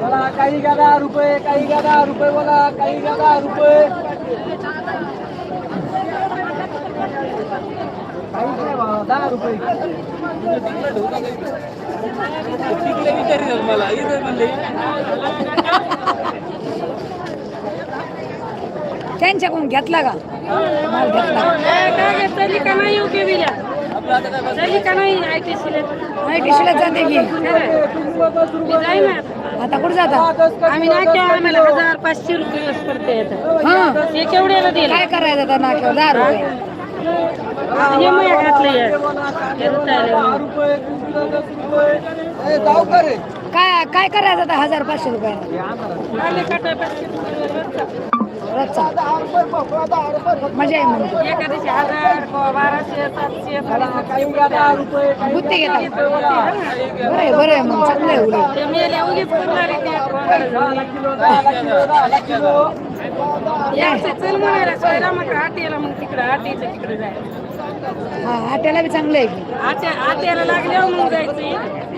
बोला काही घ्या दहा रुपये काही घ्या दहा रुपये बोला काही घ्या दहा रुपये. दहा रुपये मला इथं म्हणले. त्यांच्याकडून घेतला का? घेतला. का नाही आय टी सीला नाही टिशूला जाते की. मी जाईन ना. आता. कुठं जाता? आम्ही नाक्या आम्हाला हजार पाचशे रुपये पडते हा. हे केवढ्याला दिलं काय करायचं आता नाक्यावर? दहा रुपये. हे मग घातलं हे. हे रुतायला. दहा रुपये तुमचं दस रुपये. ए, जाऊ का रे? काय काय करायचं आता हजार पाचशे रुपये? मजा आहे हजार बाराशे सातशे बुत्ती घ्या. बरं आहे बरं आहे मग. चांगलं आहे उलट. ते उगीच करणारे ते यायचं चल म्हणायला मग आटीला मग तिकडं आटीचं तिकडे जायचं. हा आट्याला बी चांगलं आहे की. आट्या आट्याला लागल्यावर मग जायचं.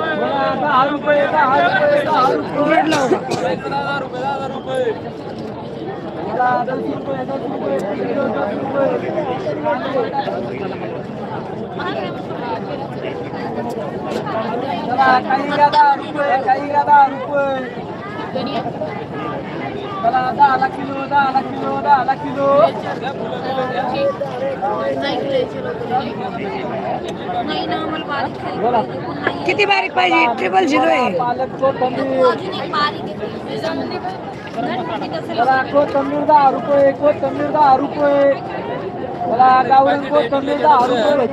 दहा रुपये दहा रुपये दहा रुपये. उलट दहा रुपये दहा रुपये बोला, दस रुपये दस रुपये दस रुपये काही दहा रुपये काही दहा रुपये चला दहा लाख किलो दहा लाख किलो दहा लाख किलो. बोला. किती बारीक पाहिजे? ट्रिपल झिरो आहे. पालक कोथंबीर. दहा रुपये कोथंबीर दहा रुपये. चला गावरण कोथंबीर दहा रुपये.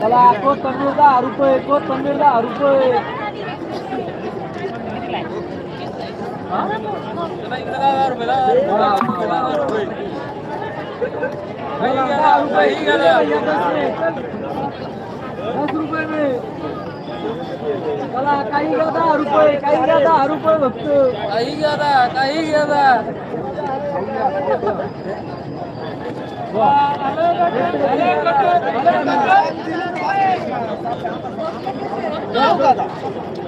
चला कोथंबीर दहा रुपये कोथंबीर दहा रुपये बोला, दहा रुपये भैया, दस में. दस रुपये में चला काही घ्या दहा रुपये काही घ्या दहा रुपये फक्त काही घ्या काही घ्या काही घ्या काही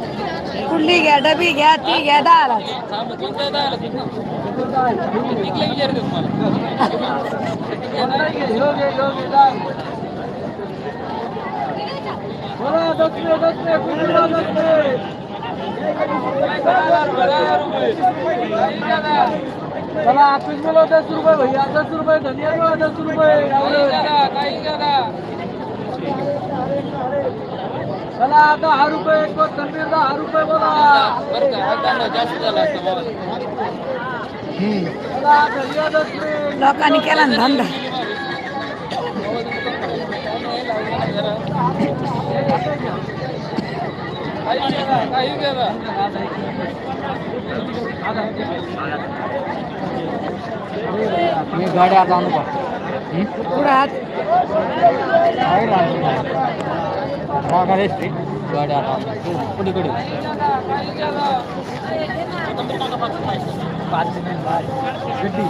कुंडी घ्या डबी घ्या ती घ्या दहा लाख बोला दस रुपये दस रुपये कुंडीला दस रुपये. चला ऑफिस में लो दस रुपये भैया दस रुपये धनिया लो दस रुपये चला दहा रुपये कोथंबीर दहा रुपये बोला चला धनिया दस रुपये लोकांनी केला ना धंदा मी गाड्या आता आणू का पुढं हात गाड्या आता पलीकडे पाच मिनिट गड्डी.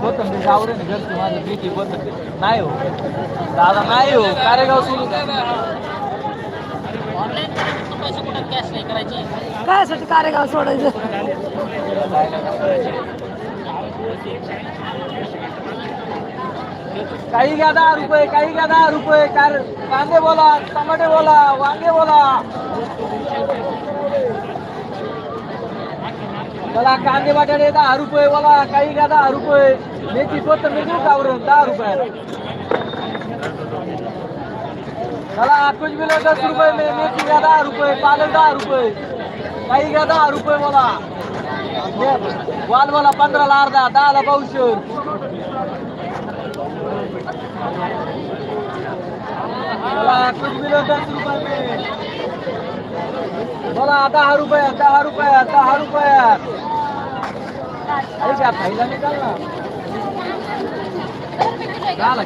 कोथंबीर ना घरची माझं भीती कोथंबीर. नाही हो. दादा नाही हो. कारेगाव सुरू काय साठी कारेगाव सोडायचं? काही घ्या दहा रुपये काही घ्या दहा रुपये कार कांदे बोला टमाटे बोला वांगे बोला. बोला कांदे बटाटे दहा रुपये बोला काही का दहा रुपये. मेथी स्वतः देऊ कावरून दहा रुपये चला कुछ भी दस रुपये मे मेथी घ्या दहा रुपये पालक दहा रुपये. काही घ्या दहा रुपये बोला. वाल बोला पंधराला अर्धा दहाला पाऊस बोला कुछ दहा रुपया दहा रुपया दहा रुपया अरे फायदा निकाल ना झाला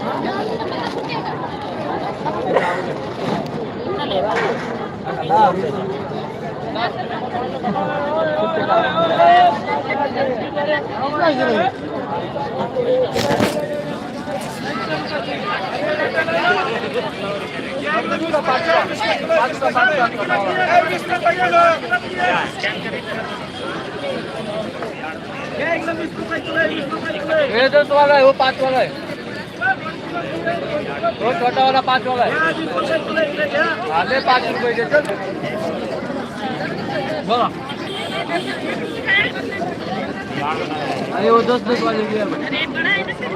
रुपये. हे दस वाला आहे हो पाच वाला। आहे हो छोटा वाला पाच वाला। आहे आले पाच रुपये दे चल बघा अरे वो दस दस वाले दिया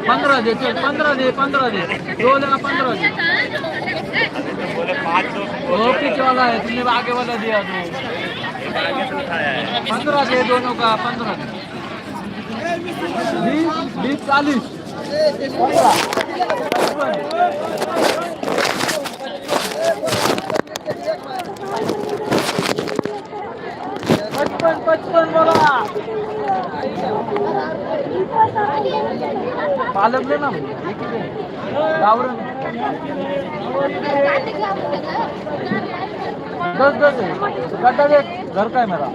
पंद्रह दे चल पंद्रह दे पंद्रह दे। दो जगह पंद्रह दे। वो पीछे वाला है तुमने आगे वाला दिया तो। पंद्रह दे दोनों का पंद्रह दे। बीस बीस चालीस। पचपन पचपन बोला. पालक ले ना गावरण दस दस है गड्ढा देख घर का है मेरा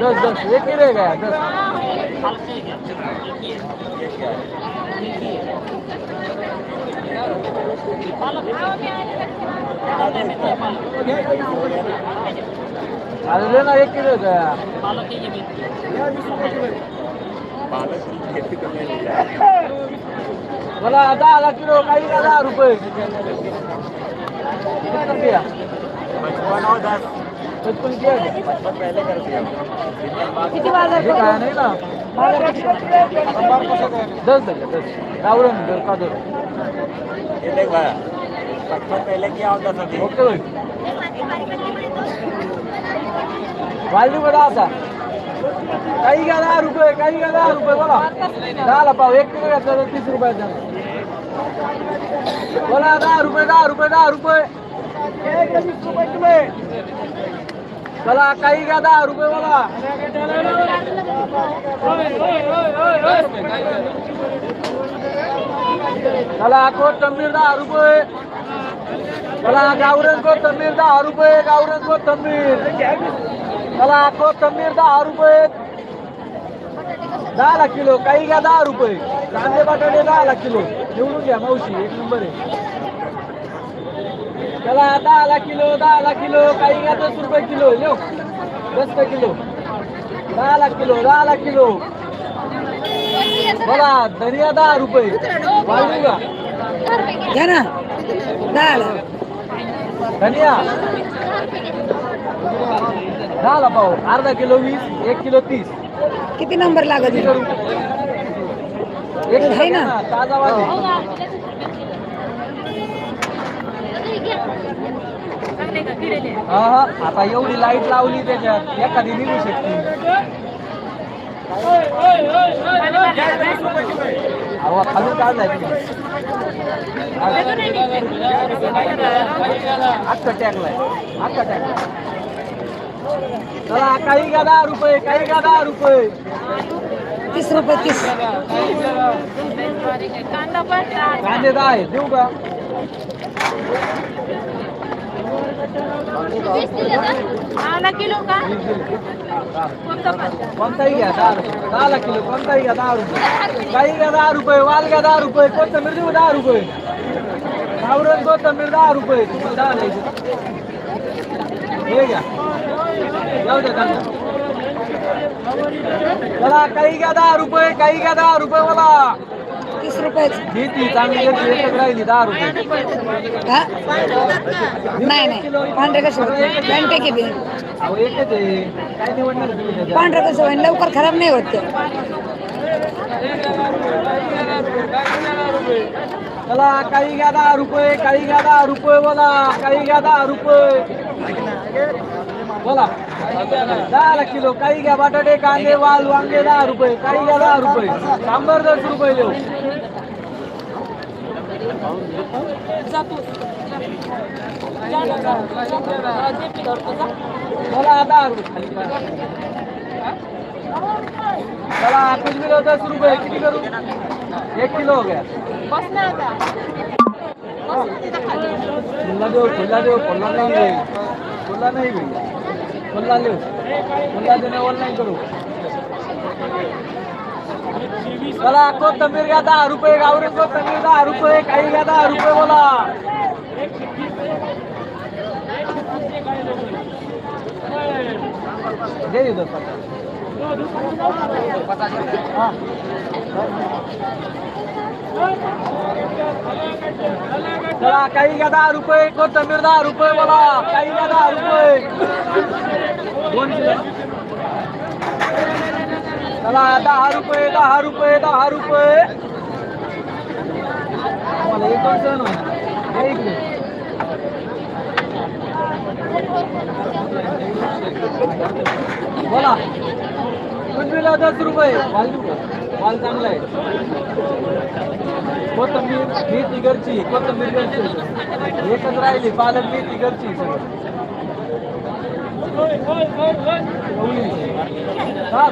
दस दस एक ही रह गया दस। अरे लेना एक ही रह गया। बोला दहा किलो काही का दहा रुपये। कितना दिया पचपन किया क्या? किती ना दस दस. दस दर का दर? ओके भाई वाली बडा आता काही का दहा रुपये काही का दहा रुपये बोला. दहाला पाव एक किलो तर तीस रुपयाचा बोला दहा रुपये दहा रुपये दहा रुपये एक वीस रुपये. चला काही घ्या दहा रुपये बोला चला कोथंबीर दहा रुपये. चला गावरण कोथंबीर दहा रुपये गावरण कोथंबीर चला कोथंबीर दहा रुपये. दहा लाख किलो काही घ्या दहा रुपये. कांदे बटाटे दहा लाख किलो. निवडून घ्या मावशी एक नंबर आहे. चला दहा लाख किलो दहा लाख किलो काही घ्या दस रुपये किलो लिहो दस रुपये किलो. दहा लाख किलो दहा लाख किलो. बघा धनिया दहा रुपये. घ्या ना. दहाला धनिया. दहाला पाव. अर्धा किलो वीस एक किलो तीस. किती नंबर लागत? एक ना, ताजा वाले चांगले का किडेले हा हा. आता एवढी लाइट लावली त्याच्यात एखादी निघू शकते. अहो खालून काढलाय तुम्ही अख्खा टॅकलाय. अख्खा टॅकलाय. चला काही का दहा रुपये काही का दहा रुपये. तीस रुपये तीस. कांदा पण कांदे दहा आहे देऊ का? किलो का? कोणताही घ्या दहा रुपये. दहाला किलो कोणताही घ्या दहा रुपये. काही घ्या दहा रुपये. वाल घ्या दहा रुपये. कोथंबीर देऊ दहा रुपये. गावरण कोथंबीर दहा रुपये. तुम्हाला दहा द्यायचे हे घ्या. जाऊ द्या काही घ्या दहा रुपये काही घ्या दहा रुपये मला तीस रुपयाची. ही ती चांगली घेतली? एकच राहिली दहा रुपये. हा? नाही नाही. पांढरे कसे होते? बँटे की बी अहो एकच आहे. काय निवडणार तुम्ही त्याच्यात? पांढरे कसं होईल लवकर खराब नाही होत ते. चला काही घ्या दहा रुपये काही घ्या दहा रुपये बोला काही घ्या दहा रुपये. बोला. दहा किलो काही घ्या बटाटे कांदे वाल वांगे दहा रुपये काही घ्या दहा रुपये. शंभर दस रुपये देऊ. चला दहा रुपये खाली करा. किलो दस रुपये किती करू एक किलो हो गया खुला देऊ खुला दो खुला नाही है खुला नहीं भैया खुला खुला करू चला कोथंबीर घ्या दहा रुपये गावरून कोथंबीर दहा रुपये काही घ्या दहा रुपये बोला. दे चला काही घ्या दहा रुपये कोथंबीर दहा रुपये बोला. काही घ्या दहा रुपये. दोनशे. चला दहा रुपये दहा रुपये दहा रुपये. मला एक सण हे बोला. कुंडीला दस रुपये. माल माल चांगला आहे. कोथंबीर मी तिघरची कोथंबीर घरची. एकच राहिली पालक मी तिघरची सगळं चवळी. दहा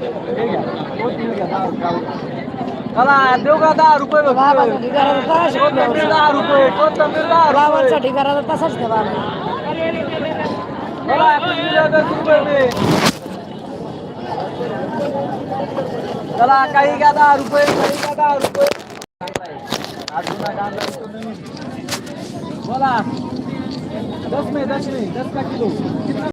घ्या दहा रुपये चला देऊ का दहा रुपये दहा तसाच ठेवा. कुंडीला दस रुपये चला काही दहा रुपये काही दहा. बोला दस में दस में दस का किलो.